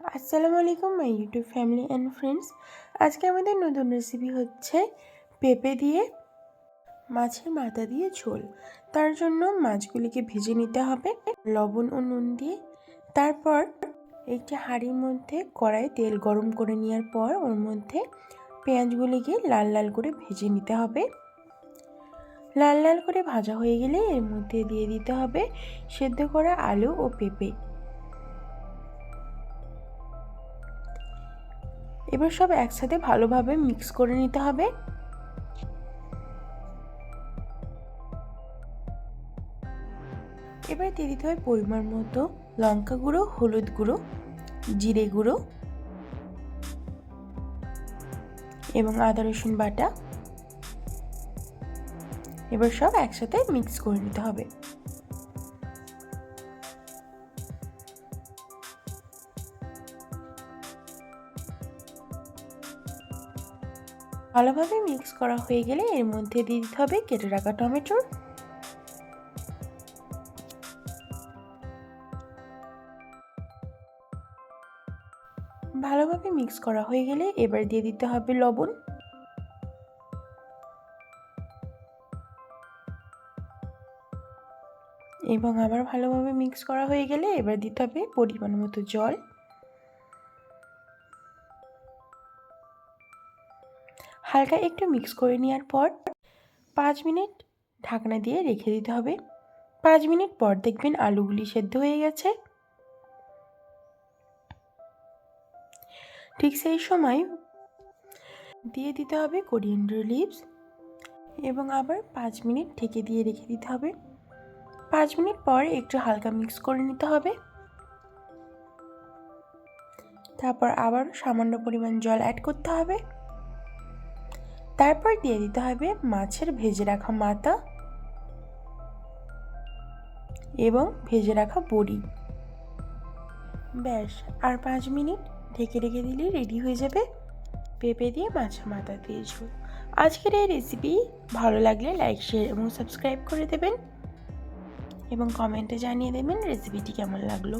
আসসালামু আলাইকুম my YouTube family and friends আজকে আমাদের নতুন রেসিপি হচ্ছে পেঁপে দিয়ে মাছের মাথা দিয়ে ঝোল। তার জন্য মাছগুলিকে ভেজে নিতে হবে। লবণ ও নুন দিয়ে। তারপর একটি হাঁড়ির মধ্যে কড়াই তেল গরম করে নেওয়ার পর ওর মধ্যে পেঁয়াজগুলিকে লাল লাল করে ভেজে নিতে হবে। লাল লাল করে ভাজা হয়ে গেলে এর মধ্যে দিয়ে দিতে হবে সেদ্ধ করা আলু ও পেঁপে। এবার সব একসাথে ভালোভাবে মিক্স করে নিতে হবে। এবার দিয়ে দিতে হবে পরিমাণ মতো লঙ্কা গুঁড়ো, হলুদ গুঁড়ো, জিরে গুঁড়ো এবং আদা রসুন বাটা। এবার সব একসাথে মিক্স করে নিতে হবে। ভালোভাবে মিক্স করা হয়ে গেলে এর মধ্যে দিয়ে দিতে হবে কেটে রাখা টমেটো। ভালোভাবে মিক্স করা হয়ে গেলে এবার দিয়ে দিতে হবে লবণ। এবং আবার ভালোভাবে মিক্স করা হয়ে গেলে এবার দিতে হবে পরিমাণ মতো জল। হালকা একটু মিক্স করে নেওয়ার পর পাঁচ মিনিট ঢাকনা দিয়ে রেখে দিতে হবে। পাঁচ মিনিট পর দেখবেন আলুগুলি সেদ্ধ হয়ে গেছে। ঠিক সেই সময় দিয়ে দিতে হবে কোরিয়েন্ডার লিভস এবং আবার পাঁচ মিনিট ঢেকে দিয়ে রেখে দিতে হবে। পাঁচ মিনিট পর একটু হালকা মিক্স করে নিতে হবে। তারপর আবার সামান্য পরিমাণ জল অ্যাড করতে হবে। তারপর দিয়ে দিতে হবে মাছের ভেজে রাখা মাথা এবং ভেজে রাখা বড়ি। ব্যাস, আর পাঁচ মিনিট ঢেকে রেখে দিলেই রেডি হয়ে যাবে পেঁপে দিয়ে মাছের মাথা দিয়ে ঝোল। আজকের এই রেসিপি ভালো লাগলে লাইক শেয়ার এবং সাবস্ক্রাইব করে দেবেন এবং কমেন্টে জানিয়ে দেবেন রেসিপিটি কেমন লাগল।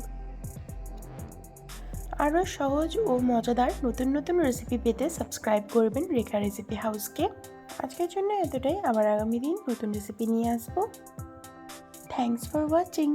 আরও সহজ ও মজাদার নতুন নতুন রেসিপি পেতে সাবস্ক্রাইব করবেন রেখা রেসিপি হাউসকে আজকের জন্য এতটাই। আবার আগামী দিন নতুন রেসিপি নিয়ে আসব। Thanks for watching